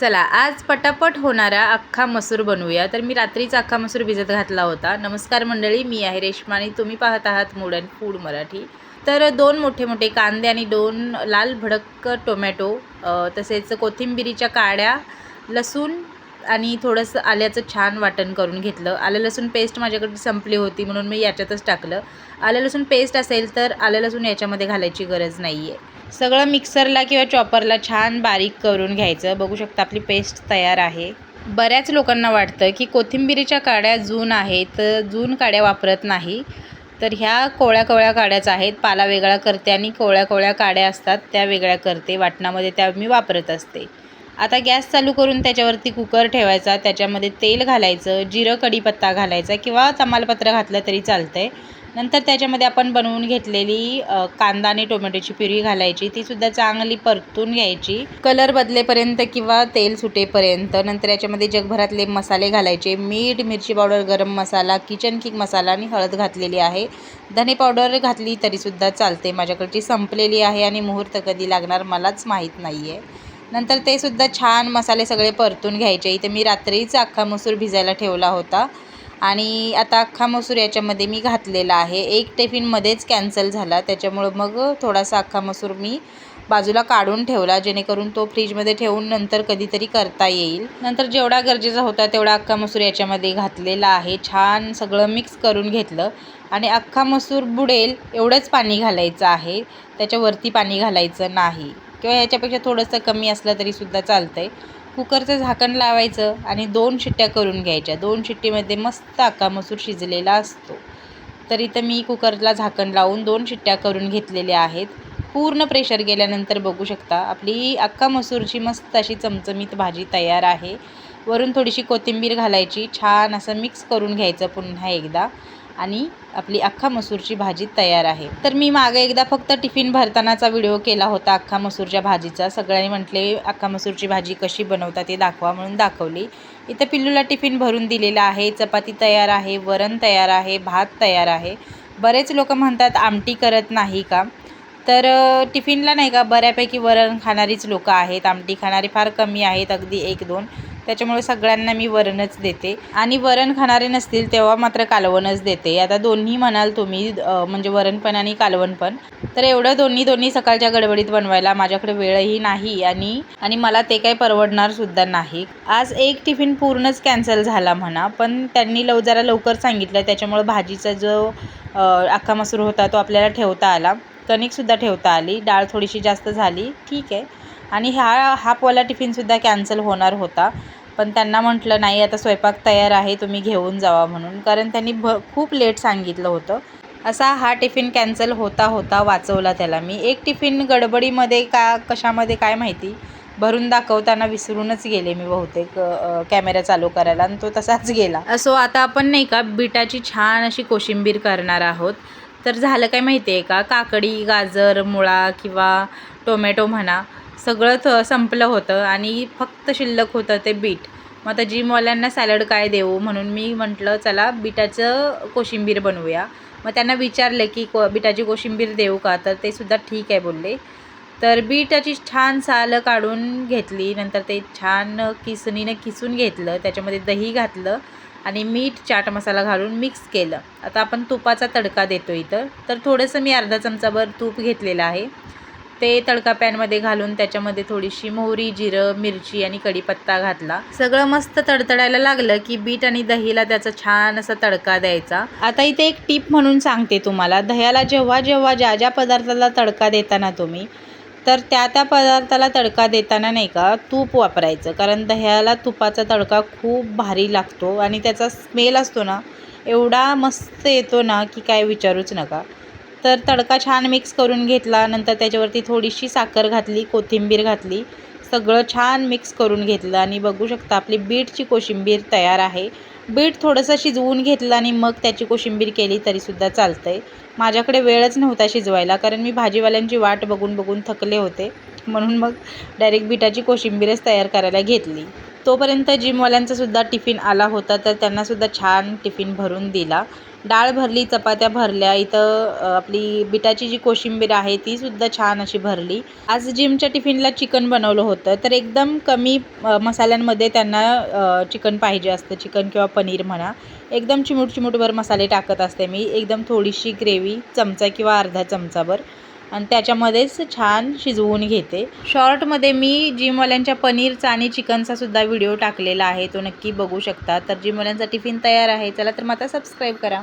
चला आज पटापट होणारा अख्खा मसूर बनवूया. तर मी रात्रीचा अख्खा मसूर भिजत घातला होता. नमस्कार मंडळी मी आहे रेश्मा आणि तुम्ही पाहत आहात मूड अँड फूड मराठी. तर दोन मोठे मोठे कांदे आणि दोन लाल भडक टोमॅटो तसेच कोथिंबिरीच्या काड्या लसूण आणि थोडंसं आल्याचं छान वाटण करून घेतलं. आलं लसूण पेस्ट माझ्याकडे संपली होती म्हणून मी याच्यातच टाकलं. आलं लसूण पेस्ट असेल तर आलं लसूण याच्यामध्ये घालायची गरज नाही आहे सगळं मिक्सरला किंवा चॉपरला छान बारीक करून घ्यायचं. बघू शकता आपली पेस्ट तयार आहे. बऱ्याच लोकांना वाटतं की कोथिंबिरीच्या काड्या जून आहेत जून काड्या वापरत नाही. तर ह्या कोवळ्या कोवळ्या काड्याच आहेत. पाला वेगळा करते आणि कोवळ्या कोवळ्या काड्या असतात त्या वेगळ्या करते. वाटणामध्ये त्या मी वापरत असते. आता गॅस चालू करून त्याच्यावरती कुकर ठेवायचा. त्याच्यामध्ये तेल घालायचं जिरं कढीपत्ता घालायचा किंवा तमालपत्र घातलं तरी चालतं आहे नंतर त्याच्यामध्ये आपण बनवून घेतलेली कांदा आणि टोमॅटोची प्युरी घालायची. ती सुद्धा चांगली परतून घ्यायची. कलर बदलेपर्यंत किंवा तेल सुटेपर्यंत नंतर याच्यामध्ये जगभरातले मसाले घालायचे. मीठ मिरची पावडर गरम मसाला किचन किक मसाला आणि हळद घातलेली आहे. धने पावडर घातली तरीसुद्धा चालते. माझ्याकडची संपलेली आहे आणि मुहूर्त कधी लागणार मलाच माहीत नाही आहे नंतर ते सुद्धा छान मसाले सगळे परतून घ्यायचे. इथे मी रात्रीच अख्खा मसूर भिजायला ठेवला होता. आणि आता अख्खा मसूर याच्यामध्ये मी घातलेला आहे. एक टिफिनमध्येच कॅन्सल झाला. त्याच्यामुळं मग थोडासा अख्खा मसूर मी बाजूला काढून ठेवला जेणेकरून तो फ्रीजमध्ये ठेवून नंतर कधीतरी करता येईल. नंतर जेवढा गरजेचा होता तेवढा अख्खा मसूर याच्यामध्ये घातलेला आहे. छान सगळं मिक्स करून घेतलं. आणि अख्खा मसूर बुडेल एवढंच पाणी घालायचं आहे. त्याच्यावरती पाणी घालायचं नाही. किंवा ह्याच्यापेक्षा थोडंसं कमी असलं तरीसुद्धा चालतं आहे कुकरचं झाकण लावायचं आणि दोन शिट्ट्या करून घ्यायच्या. दोन शिट्टीमध्ये मस्त अख्खा मसूर शिजलेला असतो. तर इथं मी कुकरला झाकण लावून दोन शिट्ट्या करून घेतलेल्या आहेत. पूर्ण प्रेशर गेल्यानंतर बघू शकता आपली अख्खा मसूरची मस्त अशी चमचमीत भाजी तयार आहे. वरून थोडीशी कोथिंबीर घालायची छान असं मिक्स करून घ्यायचं पुन्हा एकदा. आणि आपली अख्खा मसूरची भाजी तयार आहे. तर मी मागे एकदा फक्त टिफिन भरतानाचा व्हिडिओ केला होता अख्खा मसूरच्या भाजीचा. सगळ्यांनी म्हटले अख्खा मसूरची भाजी कशी बनवता ते दाखवा म्हणून दाखवली. इथं पिल्लूला टिफिन भरून दिलेला आहे. चपाती तयार आहे वरण तयार आहे भात तयार आहे. बरेच लोक म्हणतात आमटी करत नाही का? तर टिफिनला नाही का बऱ्यापैकी वरण खाणारीच लोकं आहेत. आमटी खाणारी फार कमी आहेत अगदी एक दोन. त्याच्यामुळे सगळ्यांना मी वरणच देते. आणि वरण खाणारे नसतील तेव्हा मात्र कालवणच देते. आता दोन्ही म्हणाल तुम्ही म्हणजे वरण पण आणि कालवण पण. तर एवढं दोन्ही दोन्ही सकाळच्या गडबडीत बनवायला माझ्याकडे वेळही नाही आणि आणि मला ते काही परवडणार सुद्धा नाही. आज एक टिफिन पूर्णच कॅन्सल झाला म्हणा पण त्यांनी लव जरा लवकर सांगितलं. त्याच्यामुळं भाजीचा जो अख्खा मसूर होता तो आपल्याला ठेवता आला. कणिकसुद्धा ठेवता आली. डाळ थोडीशी जास्त झाली. ठीक आहे. आणि ह्या हाफवाला टिफिनसुद्धा कॅन्सल होणार होता. पण त्यांना म्हटलं नाही आता स्वयंपाक तयार आहे तुम्ही घेऊन जावा म्हणून. कारण त्यांनी भ खूप लेट सांगितलं होतं. असा हा टिफिन कॅन्सल होता होता वाचवला त्याला मी. एक टिफिन गडबडीमध्ये का कशामध्ये काय माहिती? भरून दाखवताना विसरूनच गेले मी बहुतेक कॅमेरा चालू करायला आणि तो तसाच गेला. असो आता आपण नाही का बिटाची छान अशी कोशिंबीर करणार आहोत. तर झालं काय माहिती आहे का? काकडी गाजर मुळा किंवा टोमॅटो म्हणा. सगळं थ संपलं होतं आणि फक्त शिल्लक होतं ते बीट. मग आता जिमवाल्यांना सॅलड काय देऊ म्हणून मी म्हटलं चला बिटाचं कोशिंबीर बनवूया. मग त्यांना विचारलं की को बिटाची कोशिंबीर देऊ का? तर ते सुद्धा ठीक आहे बोलले. तर बीटाची छान साल काढून घेतली. नंतर ते छान किसणीनं किसून घेतलं. त्याच्यामध्ये दही घातलं आणि मीठ चाट मसाला घालून मिक्स केलं. आता आपण तुपाचा तडका देतो इथं. तर थोडंसं मी अर्धा चमचाभर तूप घेतलेलं आहे. ते तडका पॅनमध्ये घालून त्याच्यामध्ये थोडीशी मोहरी जिरं मिरची आणि कढीपत्ता घातला. सगळं मस्त तडतडायला लागलं की बीट आणि दहीला त्याचा छान असा तडका द्यायचा. आता इथे एक टीप म्हणून सांगते तुम्हाला. दह्याला जेव्हा जेव्हा ज्या ज्या पदार्थाला तडका देताना तुम्ही तर त्या त्या पदार्थाला तडका देताना नाही का तूप वापरायचं. कारण दह्याला तुपाचा तडका खूप भारी लागतो आणि त्याचा स्मेल असतो ना एवढा मस्त येतो ना की काय विचारूच नका. तर तडका छान मिक्स करून घेतला. नंतर त्याच्यावरती थोडीशी साखर घातली कोथिंबीर घातली. सगळं छान मिक्स करून घेतलं आणि बघू शकता आपली बीटची कोशिंबीर तयार आहे. बीट थोडंसं शिजवून घेतलं आणि मग त्याची कोशिंबीर केली तरीसुद्धा चालतं आहे माझ्याकडे वेळच नव्हता शिजवायला कारण मी भाजीवाल्यांची वाट बघून बघून थकले होते. म्हणून मग डायरेक्ट बीटाची कोशिंबीरच तयार करायला घेतली. तोपर्यंत जिमवाल्यांचासुद्धा टिफिन आला होता तर त्यांनासुद्धा छान टिफिन भरून दिला. डाळ भरली चपात्या भरल्या इथं आपली बिटाची जी कोशिंबीर आहे ती सुद्धा छान अशी भरली. आज जिमच्या टिफिनला चिकन बनवलं होतं तर एकदम कमी मसाल्यांमध्ये त्यांना चिकन पाहिजे असतं चिकन किंवा पनीर म्हणा. एकदम चिमूट चिमूटभर मसाले टाकत असते मी एकदम थोडीशी ग्रेव्ही चमचा किंवा अर्धा चमचाभर. आणि त्याच्यामध्येच छान शिजवून घेते. शॉर्टमध्ये मी जिमवाल्यांच्या पनीरचा आणि चिकनचा सुद्धा व्हिडिओ टाकलेला आहे तो नक्की बघू शकता. तर जिमवाल्यांचा टिफिन तयार आहे चला तर मग आता सबस्क्राईब करा.